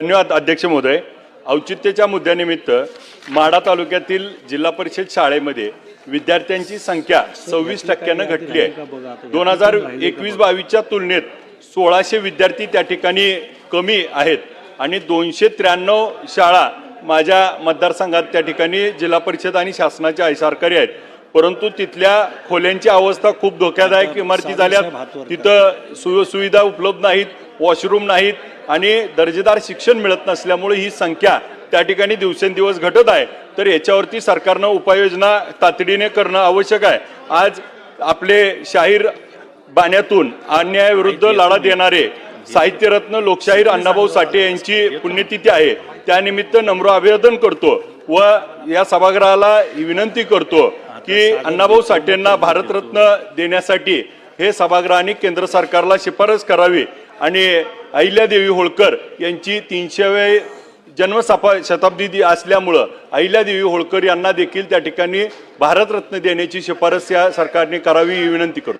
धन्यवाद अध्यक्ष महोदय. औचित्याच्या मुद्द्यानिमित्त माढा तालुक्यातील जिल्हा परिषद शाळेमध्ये विद्यार्थ्यांची संख्या सव्वीस टक्क्यानं घटली आहे. दोन हजार एकवीस बावीसच्या तुलनेत सोळाशे विद्यार्थी त्या ठिकाणी कमी आहेत आणि दोनशे त्र्याण्णव शाळा माझ्या मतदारसंघात त्या ठिकाणी जिल्हा परिषद आणि शासनाच्या सरकारी आहेत. परंतु तिथल्या खोल्यांची अवस्था खूप धोक्यादायक इमारती झाल्यात. तिथं सुविधा उपलब्ध नाहीत. वॉशरूम नाहीत आणि दर्जेदार शिक्षण मिळत नसल्यामुळे ही संख्या त्या ठिकाणी दिवसेंदिवस घटत आहे. तर याच्यावरती सरकारनं उपाययोजना तातडीने करणं आवश्यक आहे. आज आपले शाहीर बाण्यातून अन्यायाविरुद्ध लढा देणारे साहित्यरत्न लोकशाहीर अण्णाभाऊ साठे यांची पुण्यतिथी आहे. त्यानिमित्त नम्र अभिवादन करतो व या सभागृहाला विनंती करतो की अण्णाभाऊ साठेंना भारतरत्न देण्यासाठी हे सभागृहाने केंद्र सरकारला शिफारस करावी आणि अहिल्यादेवी होळकर यांची तीनशेवे जन्मसफा शताब्दी दि- असल्यामुळं अहिल्यादेवी होळकर यांना देखील त्या ठिकाणी भारतरत्न देण्याची शिफारस या सरकारने करावी ही विनंती करतो.